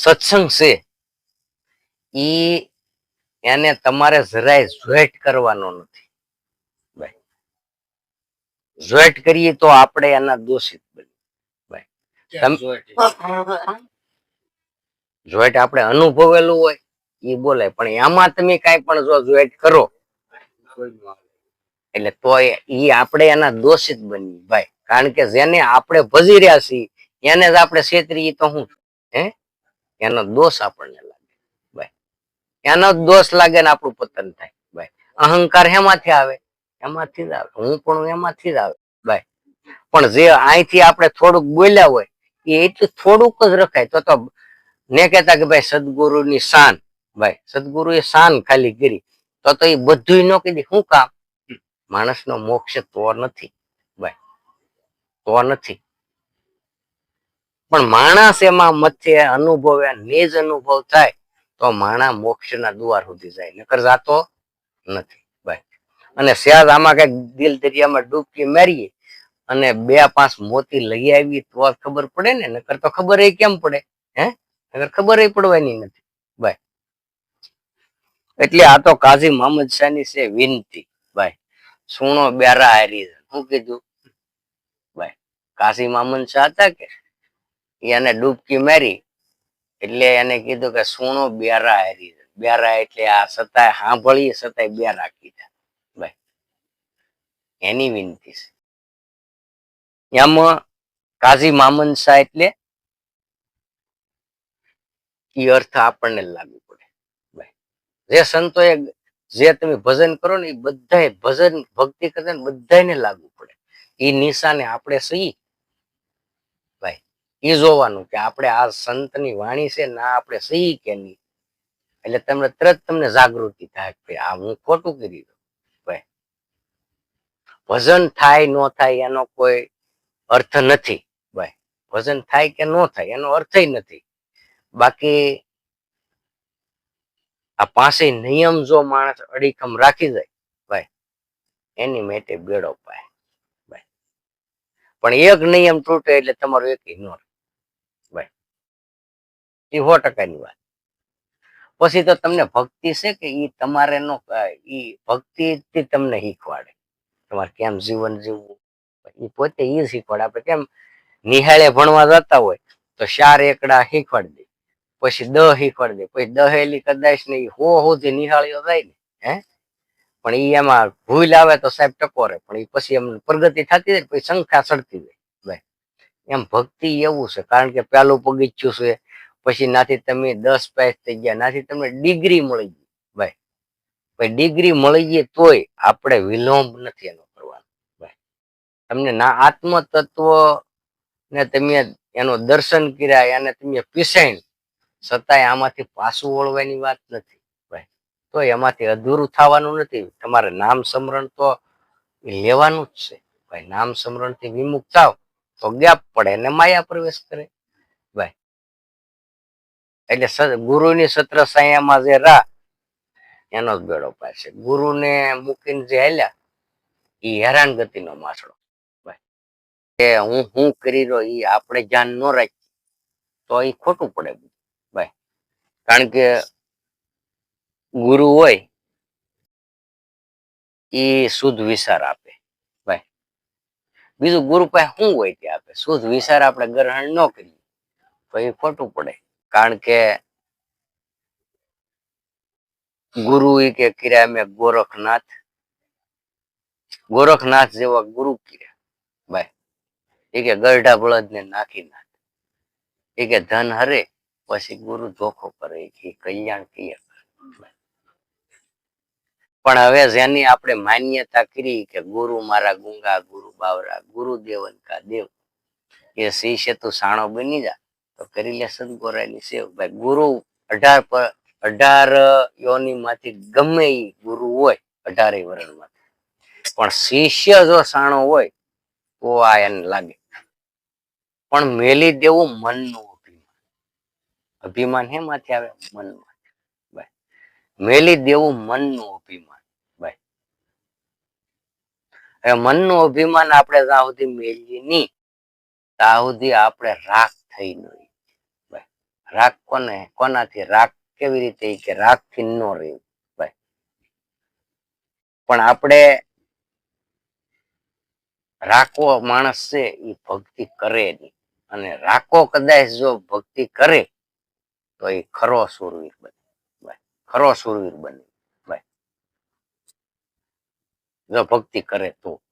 સત્સંગ છે ઈ એને તમારે જરાય જોઈટ કરવાનો નથી. જોઈટ કરીએ તો આપણે એના દોષિત બની આપણે અનુભવેલું હોય એ બોલાય. પણ એમાં તમે કઈ પણ જો જોઈટ કરો એટલે તો એ આપણે એના દોષિત બની ભાઈ કારણ કે જેને આપણે ભજી રહ્યા છીએ એને જ આપણે છેતરીએ તો હું હે? એનો દોષ આપણને લાગે. ભાઈ એનો દોષ લાગે ને આપણું પતન થાય. ભાઈ અહંકાર હેમાંથી આવે? એમાંથી જ આવે. હું પણ એમાંથી જ આવે. ભાઈ પણ જે અહીંથી આપણે થોડુંક બોલ્યા હોય, એ એટલું થોડુંક જ રખાય. તો તો ને કહેતા કે ભાઈ સદગુરુની શાન. ભાઈ સદગુરુએ શાન ખાલી કરી. તો તો એ બધું ન કીધી શું કામ? માણસનો મોક્ષ તો નથી. ભાઈ તો નથી. પણ માણસ એમાં મથે અનુભવે, નિજ અનુભવ થાય, તો માણા મોક્ષના દ્વાર સુધી જાય. નકર જાતો નથી. ભાઈ અને સહેજ આમાં કંઈક દિલ દરિયામાં ડૂબકી મારીએ અને બે પાંચ મોતી લઈ આવી તો ખબર પડે ને? નકર તો ખબર કેમ પડે? હે? નકર ખબર પડવાની નથી. ભાઈ એટલે આ તો કાઝી મોહમ્મદ શાહની છે વિનંતી. ભાઈ સુણો બેરા હારી શું કીધું? ભાઈ કાશી મામન શાહ હતા કે? એને ડૂબકી મારી, એટલે એને કીધું કે સુણો બેરા હારી બેરા એટલે આ સતાય સાંભળીએ સતાય બેરા કીધા ભાઈ, એની વિનંતી છે. એમાં કાઝી મામન શાહ એટલે એ અર્થ આપણને લાગુ પડે. ભાઈ, જે સંતોએ જે તમે ભજન કરો ને, એ બધાએ ભજન, ભક્તિ કરતા બધાને લાગુ પડે. એ નિશાને આપણે સહી એ જોવાનું કે આપણે આ સંતની વાણી છે ના આપણે સહી કે નહીં? એટલે તમને તરત તમને જાગૃતિ થાય કે આ હું ખોટું કરી દઉં ભજન થાય ન થાય એનો કોઈ અર્થ નથી. ભાઈ, ભજન થાય કે ન થાય એનો અર્થ નથી. બાકી આ પાસે નિયમ જો માણસ અડીખમ રાખી જાય ભાઈ, એની માટે બેડો પાય. ભાઈ, પણ એક નિયમ તૂટે એટલે તમારો એક ભાઈ એ ટકાની વાત. પછી તો તમને ભક્તિ છે કે એ તમારે નો એ ભક્તિ થી તમને શીખવાડે. તમારે કેમ જીવન જીવવું? એ પોતે એ શીખવાડે. આપણે કેમ નિહાળે ભણવા જતા હોય તો ચાર એકડા શીખવાડી દે. પછી દહ શીખવાડી દે. પછી દહેલી કદાચ ને એ હો સુધી નિહાળ્યો જાય ને, હે? પણ એ એમાં ભૂલ આવે તો સાહેબ ટકોરે પણ ઈ પછી એમ પ્રગતિ થતી જાય પછી સંખ્યા ચડતી જાય. ભાઈ એમ ભક્તિ એવું છે. કારણ કે પેલું પગીચ્યું છે. પછી નાથી તમે દસ પાસ થઈ ગયા. નાથી તમને ડિગ્રી મળી ગઈ. ભાઈ ભાઈ ડિગ્રી મળી ગઈ તોય આપણે વિલોમ નથી એનો કરવાનો. ભાઈ, તમને ના આત્મ તત્વ ને તમે એનું દર્શન કર્યા, એને તમે પીસાણ છતાંય આમાંથી પાછું વળવાની વાત નથી. ભાઈ તો એમાંથી અધૂરું થવાનું નથી. તમારે નામ સમરણ તો લેવાનું જ છે. ભાઈ, નામ સ્મરણથી વિમુખ થાવ તો ગેપ પડે ને માયા પ્રવેશ કરે. એટલે ગુરુની સત્ર સાયામાં જે રા એનો જ બેડો પાસે. ગુરુને મૂકીને જે હાલ્યા એ હેરાન ગતિનો માસડો કે હું હું કરી રહ્યો એ આપણે ધ્યાન ન રાખીએ, તો એ ખોટું પડે ભાઈ, કારણ કે ગુરુ હોય એ શુદ્ધ વિચાર આપે. ભાઈ, બીજું ગુરુ પાસે શું હોય તે આપે? શુદ્ધ વિચાર આપણે ગ્રહણ ન કરીએ, તો એ ખોટું પડે. કારણ કે ગુરુ કે કર્યા મેં ગોરખનાથ ગોરખનાથ જેવા ગુરુ કિર્યા ભાઈ, એ કે ગરઢા બળદ ને નાખી નાખ. એ કે ધન હરે, પછી ગુરુ ધોખો કરે. કે કલ્યાણ ક્રિયા પણ હવે જેની આપણે માન્યતા કરી કે ગુરુ મારા ગુંગા, ગુરુ બાવરા ગુરુ દેવન કા દેવ, એ શિષ્ય તું સાણો બની જા કરી લે સદગોરાની સેવ ગુરુ અઢાર પર, અઢાર યોની માંથી ગમે ગુરુ હોય અઢારે વર્ણમાંથી પણ શિષ્ય જો સાણો હોય, તો આ એને લાગે. પણ મેલી દેવું મનનું અભિમાન. અભિમાન હેમાંથી આવે? મનમાં. ભાઈ, મેલી દેવું મનનું અભિમાન. ભાઈ, હવે મનનું અભિમાન આપણે ત્યાં સુધી મેલીએ નહીં. ત્યાં સુધી આપણે રાખ થઈ નહીં રાગ કોને? કોનાથી રાગ કેવી રીતે કે રાગથી ન રહે? ભાઈ. પણ આપણે રાખો માણસ છે એ ભક્તિ કરે નહીં. અને રાખો કદાચ જો ભક્તિ કરે, તો એ ખરો સુરવીર બને. ભાઈ, ખરો સુરવીર બને. ભાઈ. જો ભક્તિ કરે તો